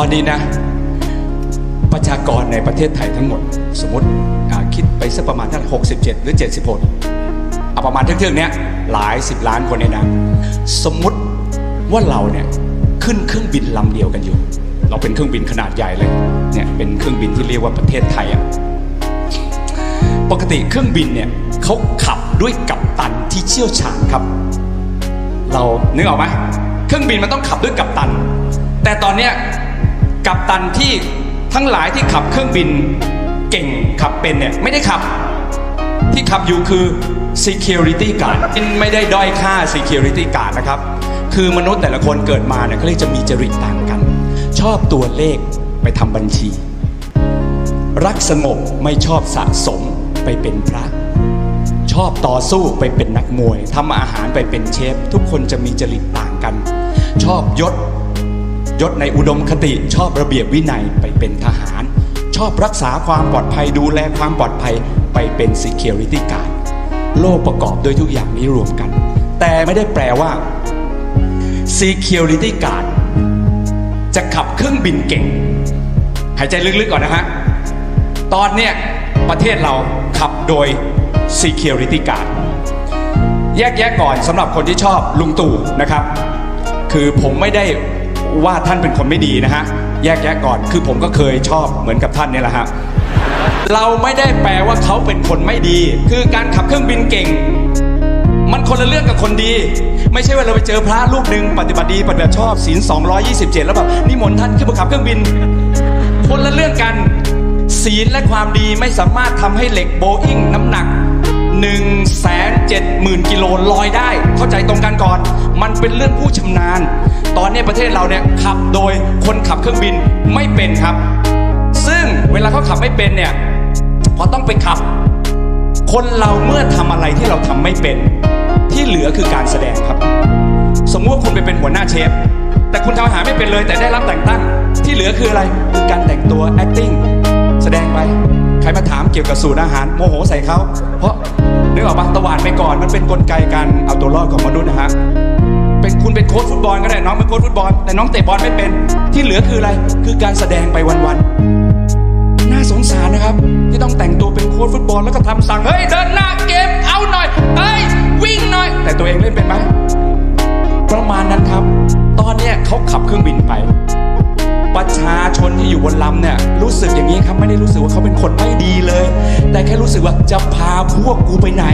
ตอนนี้นะ ประชากรในประเทศไทยทั้งหมด สมมติคิดไปสักประมาณท่าน67 หรือ 76เอาประมาณเท่งๆเนี้ยหลายสิบล้านคนเนี่ยนะ สมมติว่าเราเนี่ยขึ้นเครื่องบินลำเดียวกันอยู่ เราเป็นเครื่องบินขนาดใหญ่เลยเนี่ยเป็นเครื่องบินที่เรียกว่าประเทศไทยอะปกติเครื่องบินเนี่ยเขาขับด้วยกัปตันที่เชี่ยวชาญครับ เรานึกออกไหมเครื่องบินมันต้องขับด้วยกัปตัน แต่ตอนเนี้ย กัปตันที่ทั้งหลายที่ขับเครื่องบินเก่งขับเป็นเนี่ยไม่ได้ขับ ที่ขับอยู่คือ security guard ไม่ได้ด้อยค่า security guard นะครับ คือมนุษย์แต่ละคนเกิดมาเนี่ยเขาเรียกจะมีจริตต่างกัน ชอบตัวเลขไปทำบัญชี รักสงบไม่ชอบสะสมไปเป็นพระ ชอบต่อสู้ไปเป็นนักมวยทำอาหารไปเป็นเชฟ ทุกคนจะมีจริตต่างกัน ชอบยศ ยศในอุดมคติชอบระเบียบวินัยไปเป็นทหาร ชอบรักษาความปลอดภัยดูแลความปลอดภัยไปเป็น security guard โลกประกอบด้วยทุกอย่างนี้รวมกัน แต่ไม่ได้แปลว่า security guard จะขับเครื่องบินเก่ง หายใจลึกๆก่อนนะฮะ ตอนเนี้ยประเทศเราขับโดย security guard แยกแยะก่อนสำหรับคนที่ชอบลุงตู่นะครับ คือผมไม่ได้ ว่าท่านเป็นคนไม่ดีนะฮะ แยกแยะก่อน คือผมก็เคยชอบเหมือนกับท่านเนี่ยแหละฮะ เราไม่ได้แปลว่าเขาเป็นคนไม่ดี คือการขับเครื่องบินเก่ง มันคนละเรื่องกับคนดี ไม่ใช่ว่าเราไปเจอพระรูปหนึ่งปฏิบัติดีปฏิบัติชอบศีล227 แล้วแบบนิมนต์ท่านขึ้นมาขับเครื่องบิน คนละเรื่องกัน ศีลและความดีไม่สามารถทำให้เหล็กโบอิงน้ำหนัก 1 7 0 0 0 0 กิโลลอยได้ เข้าใจตรงกันก่อน มันเป็นเรื่องผู้ชำนาญ ตอนนี้ประเทศเราเนี่ยขับโดยคนขับเครื่องบินไม่เป็นครับ ซึ่งเวลาเขาขับไม่เป็นเนี่ยพอต้องไปขับ คนเราเมื่อทำอะไรที่เราทำไม่เป็น ที่เหลือคือการแสดงครับ สมมติว่าคุณไปเป็นหัวหน้าเชฟแต่คุณทำอาหารไม่เป็นเลยแต่ได้รับแต่งตั้ง ที่เหลือคืออะไรคือการแต่งตัว acting แสดงไป รมาถามเกี่ยวกับสูตรอาหารโมโหใส่เขาเพราะนึกออกปะตะวานไปก่อนมันเป็นกลไกการเอาตัวรอดของมนุษย์นะฮะเป็นคุณเป็นโค้ชฟุตบอลก็ได้น้องเป็นโค้ชฟุตบอลแต่น้องเตะบอลไม่เป็นที่เหลือคืออะไรคือการแสดงไปวันๆน่าสงสารนะครับ ที่ต้องแต่งตัวเป็นโค้ชฟุตบอลแล้วก็ทำสั่งเฮ้ยเดินหน้าเกมเอาหน่อยเฮ้ยวิ่งหน่อย แต่ตัวเองเล่นเป็นไหมประมาณนั้นครับ อยู่บนลำเนี่ยรู้สึกอย่างนี้ครับไม่ได้รู้สึกว่าเขาเป็นคนไม่ดีเลย แต่แค่รู้สึกว่าจะพาพวกกูไปไหน